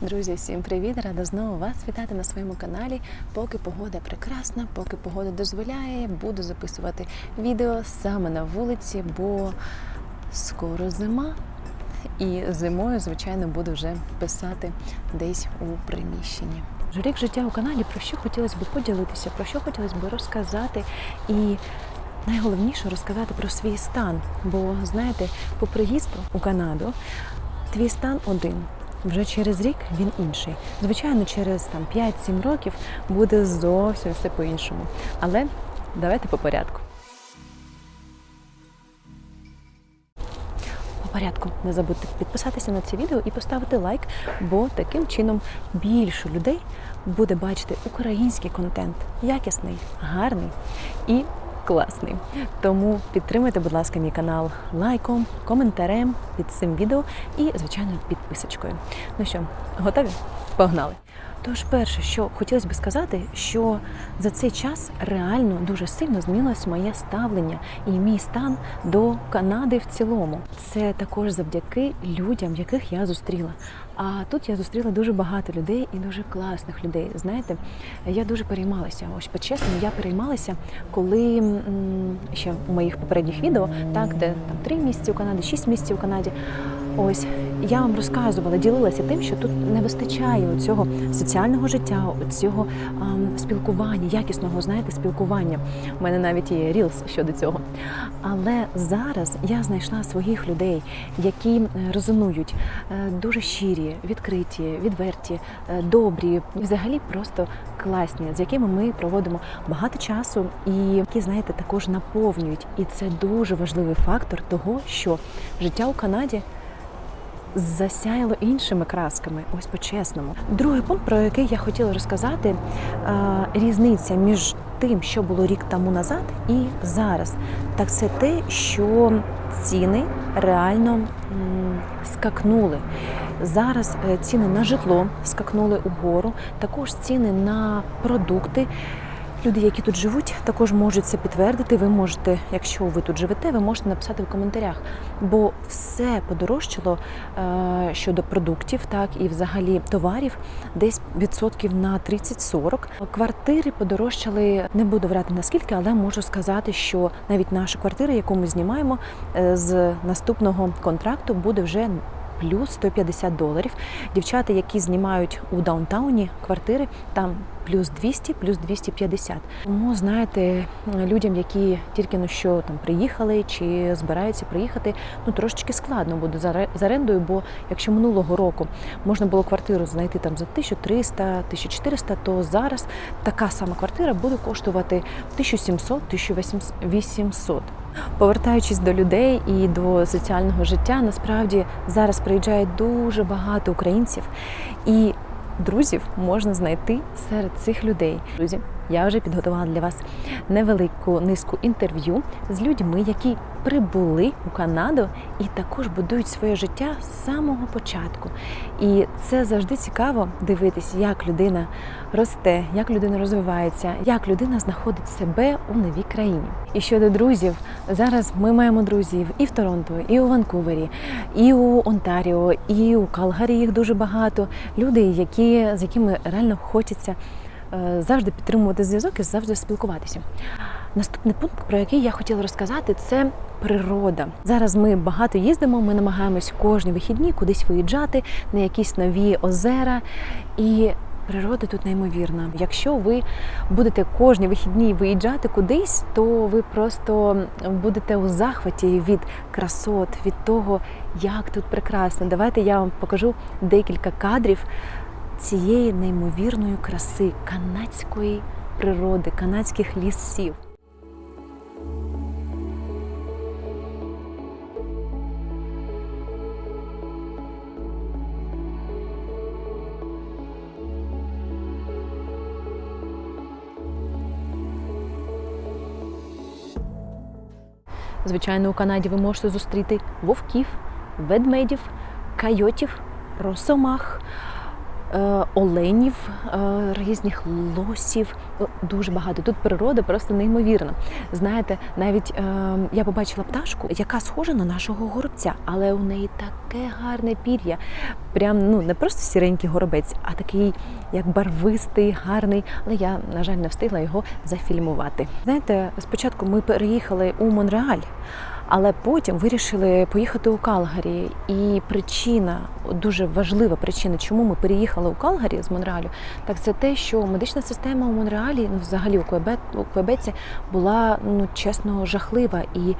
Друзі, всім привіт! Рада знову вас вітати на своєму каналі. Поки погода прекрасна, поки погода дозволяє, буду записувати відео саме на вулиці, бо скоро зима. І зимою, звичайно, буду вже писати десь у приміщенні. Рік життя у Канаді про що хотілося б поділитися, про що хотілося б розказати і. Найголовніше розказати про свій стан, бо знаєте, по приїзду у Канаду твій стан один. Вже через рік він інший. Звичайно, через там 5-7 років буде зовсім все по-іншому. Але давайте по порядку. По порядку не забудьте підписатися на це відео і поставити лайк, бо таким чином більше людей буде бачити український контент, якісний, гарний і класний. Тому підтримайте, будь ласка, мій канал лайком, коментарем під цим відео і, звичайно, підписочкою. Ну що, готові? Погнали! Тож, перше, що хотілося б сказати, що за цей час реально дуже сильно змінилось моє ставлення і мій стан до Канади в цілому. Це також завдяки людям, яких я зустріла. А тут я зустріла дуже багато людей і дуже класних людей. Знаєте, я дуже переймалася. Ось по-чесному, я переймалася, коли ще у моїх попередніх відео, так де там три місяці у Канаді, шість місяців у Канаді. Ось я вам розказувала, ділилася тим, що тут не вистачає цього соціального життя, цього ем, спілкування, якісного, знаєте, спілкування. У мене навіть є рілс щодо цього. Але зараз я знайшла своїх людей, які е, резонують е, дуже щирі, відкриті, відверті, е, добрі, взагалі просто класні, з якими ми проводимо багато часу, і які, знаєте, також наповнюють. І це дуже важливий фактор того, що життя у Канаді засяяло іншими красками, ось по-чесному. Другий пункт, про який я хотіла розказати, різниця між тим, що було рік тому назад, і зараз. Так це те, що ціни реально скакнули. Зараз е, ціни на житло скакнули угору, також ціни на продукти. Люди, які тут живуть, також можуть це підтвердити. Ви можете, якщо ви тут живете, ви можете написати в коментарях, бо все подорожчало е, щодо продуктів, так і взагалі товарів, десь відсотків на 30-40. Квартири подорожчали, не буду врати наскільки, але можу сказати, що навіть наша квартира, яку ми знімаємо е, з наступного контракту, буде вже плюс 150 доларів. Дівчата, які знімають у даунтауні квартири, там плюс 200, плюс 250. Тому знаєте, людям, які тільки ну що там приїхали чи збираються приїхати, ну трошечки складно буде з орендою, бо якщо минулого року можна було квартиру знайти там за 1300, 1400, то зараз така сама квартира буде коштувати 1700, 1800. Повертаючись до людей і до соціального життя, насправді зараз приїжджає дуже багато українців, і друзів можна знайти серед цих людей. Друзі, я вже підготувала для вас невелику низку інтерв'ю з людьми, які прибули у Канаду і також будують своє життя з самого початку. І це завжди цікаво дивитись, як людина росте, як людина розвивається, як людина знаходить себе у новій країні. І щодо друзів, зараз ми маємо друзів і в Торонто, і у Ванкувері, і у Онтаріо, і у Калгарі їх дуже багато. Люди, які з якими реально хочеться завжди підтримувати зв'язок і завжди спілкуватися. Наступний пункт, про який я хотіла розказати, це природа. Зараз ми багато їздимо, ми намагаємось кожні вихідні кудись виїжджати на якісь нові озера. І природа тут неймовірна. Якщо ви будете кожні вихідні виїжджати кудись, то ви просто будете у захваті від красот, від того, як тут прекрасно. Давайте я вам покажу декілька кадрів цієї неймовірної краси канадської природи, канадських лісів. Звичайно, у Канаді ви можете зустріти вовків, ведмедів, койотів, росомах, оленів, е, різних лосів. Дуже багато. Тут природа просто неймовірна. Знаєте, навіть е, я побачила пташку, яка схожа на нашого горобця, але у неї таке гарне пір'я. Прям ну не просто сіренький горобець, а такий як барвистий, гарний. Але я, на жаль, не встигла його зафільмувати. Знаєте, спочатку ми переїхали у Монреаль. Але потім вирішили поїхати у Калгарі. І причина, дуже важлива причина, чому ми переїхали у Калгарі з Монреалю, так це те, що медична система у Монреалі, ну взагалі у Квебе, Квебеці, була ну чесно жахлива. І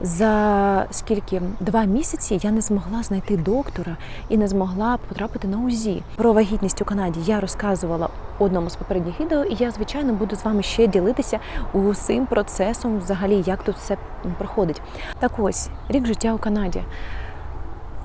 за скільки два місяці я не змогла знайти доктора і не змогла потрапити на УЗІ. Про вагітність у Канаді я розказувала в одному з попередніх відео, і я звичайно буду з вами ще ділитися усім процесом, взагалі, як тут все проходить. Так ось рік життя у Канаді.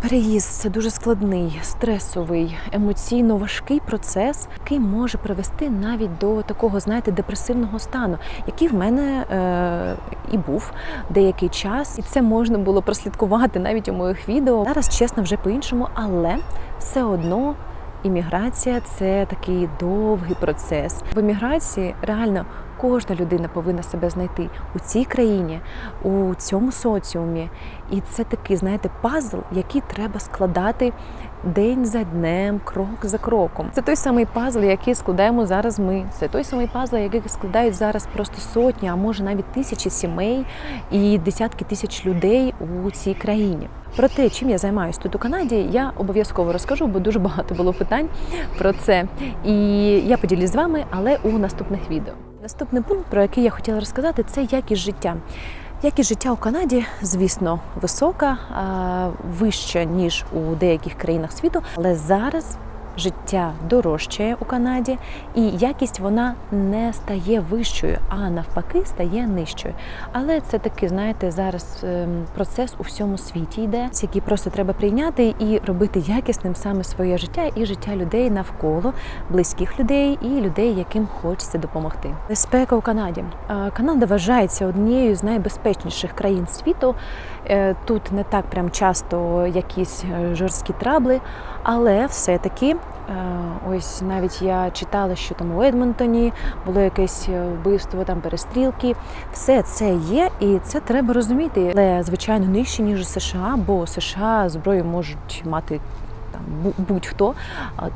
Переїзд це дуже складний, стресовий, емоційно важкий процес, який може привести навіть до такого, знаєте, депресивного стану, який в мене е, і був деякий час, і це можна було прослідкувати навіть у моїх відео. Зараз чесно вже по-іншому, але все одно. Імміграція це такий довгий процес. В еміграції реально кожна людина повинна себе знайти у цій країні, у цьому соціумі. І це такий, знаєте, пазл, який треба складати день за днем, крок за кроком. Це той самий пазл, який складаємо зараз ми. Це той самий пазл, який складають зараз просто сотні, а може навіть тисячі сімей і десятки тисяч людей у цій країні. Про те, чим я займаюся тут у Канаді, я обов'язково розкажу, бо дуже багато було питань про це. І я поділюсь з вами, але у наступних відео. Наступний пункт, про який я хотіла розказати, це якість життя. Якість життя у Канаді, звісно, висока, вища ніж у деяких країнах світу, але зараз життя дорожчає у Канаді, і якість вона не стає вищою, а навпаки стає нижчою. Але це такий, знаєте, зараз ем, процес у всьому світі йде, який просто треба прийняти і робити якісним саме своє життя і життя людей навколо близьких людей і людей, яким хочеться допомогти. Безпека у Канаді. Е, Канада вважається однією з найбезпечніших країн світу. Е, Тут не так прям часто якісь е, жорсткі трабли, але все-таки е, ось навіть я читала, що там у Едмонтоні було якесь вбивство, там перестрілки. Все це є, і це треба розуміти. Але звичайно нижче ніж США, бо США зброю можуть мати. Там будь-хто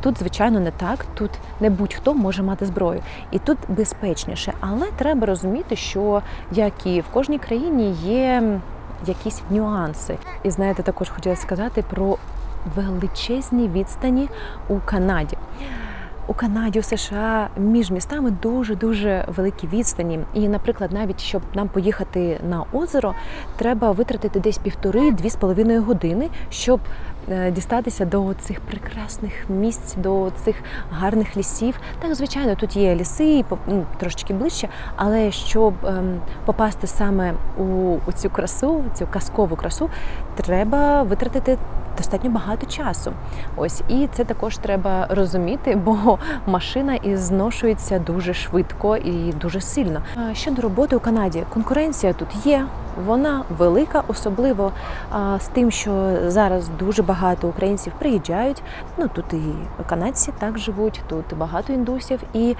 тут, звичайно, не так. Тут не будь-хто може мати зброю, і тут безпечніше. Але треба розуміти, що як і в кожній країні є якісь нюанси. І знаєте, також хотіла сказати про величезні відстані у Канаді. У Канаді, у США між містами дуже дуже великі відстані. І, наприклад, навіть щоб нам поїхати на озеро, треба витратити десь півтори-дві з половиною години, щоб е, дістатися до цих прекрасних місць, до цих гарних лісів. Так, звичайно, тут є ліси, ну, трошечки ближче, але щоб ем, попасти саме у, у цю красу, цю казкову красу, треба витратити достатньо багато часу. Ось і це також треба розуміти, бо машина і зношується дуже швидко і дуже сильно. Щодо роботи у Канаді, конкуренція тут є. Вона велика, особливо а, з тим, що зараз дуже багато українців приїжджають. Ну тут і канадці так живуть, тут багато індусів і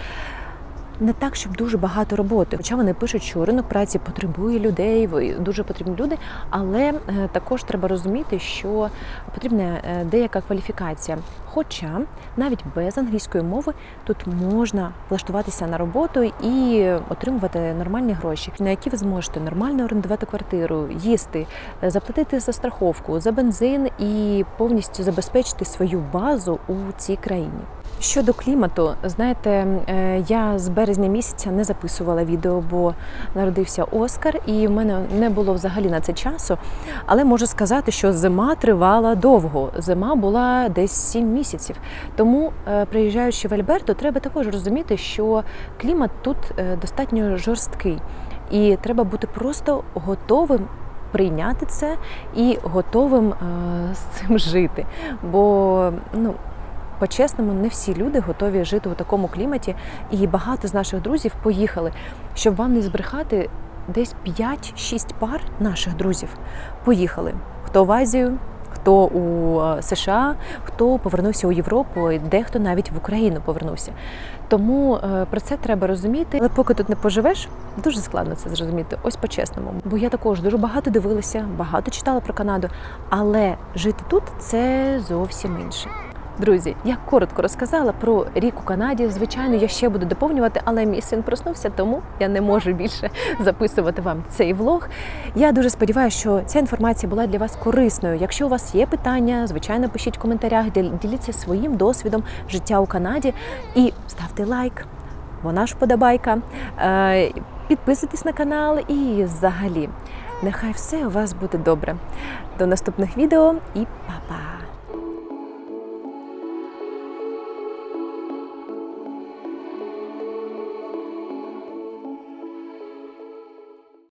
не так, щоб дуже багато роботи. Хоча вони пишуть, що ринок праці потребує людей, дуже потрібні люди, але е, також треба розуміти, що потрібна е, деяка кваліфікація. Хоча навіть без англійської мови тут можна влаштуватися на роботу і отримувати нормальні гроші, на які ви зможете нормально орендувати квартиру, їсти, е, заплатити за страховку, за бензин і повністю забезпечити свою базу у цій країні. Щодо клімату, знаєте, е, я з березня місяця не записувала відео, бо народився Оскар, і в мене не було взагалі на це часу. Але можу сказати, що зима тривала довго. Зима була десь 7 місяців. Тому, е, приїжджаючи в Альберто, треба також розуміти, що клімат тут е, достатньо жорсткий, і треба бути просто готовим. Прийняти це і готовим з цим жити. Бо ну по-чесному, не всі люди готові жити у такому кліматі, і багато з наших друзів поїхали, щоб вам не збрехати. Десь 5-6 пар наших друзів поїхали. Хто в Азію, хто у е, США, хто повернувся у Європу, і дехто навіть в Україну повернувся. Тому е, про це треба розуміти. Але поки тут не поживеш, дуже складно це зрозуміти. Ось по-чесному. Бо я також дуже багато дивилася, багато читала про Канаду, але жити тут це зовсім інше. Друзі, я коротко розказала про рік у Канаді. Звичайно, я ще буду доповнювати, але мій син проснувся, тому я не можу більше записувати вам цей влог. Я дуже сподіваюся, що ця інформація була для вас корисною. Якщо у вас є питання, звичайно, пишіть в коментарях, діл- діліться своїм досвідом життя у Канаді і ставте лайк. Вона ж подобайка. Е, Підписуйтесь на канал і взагалі. Нехай все у вас буде добре. До наступних відео і па-па!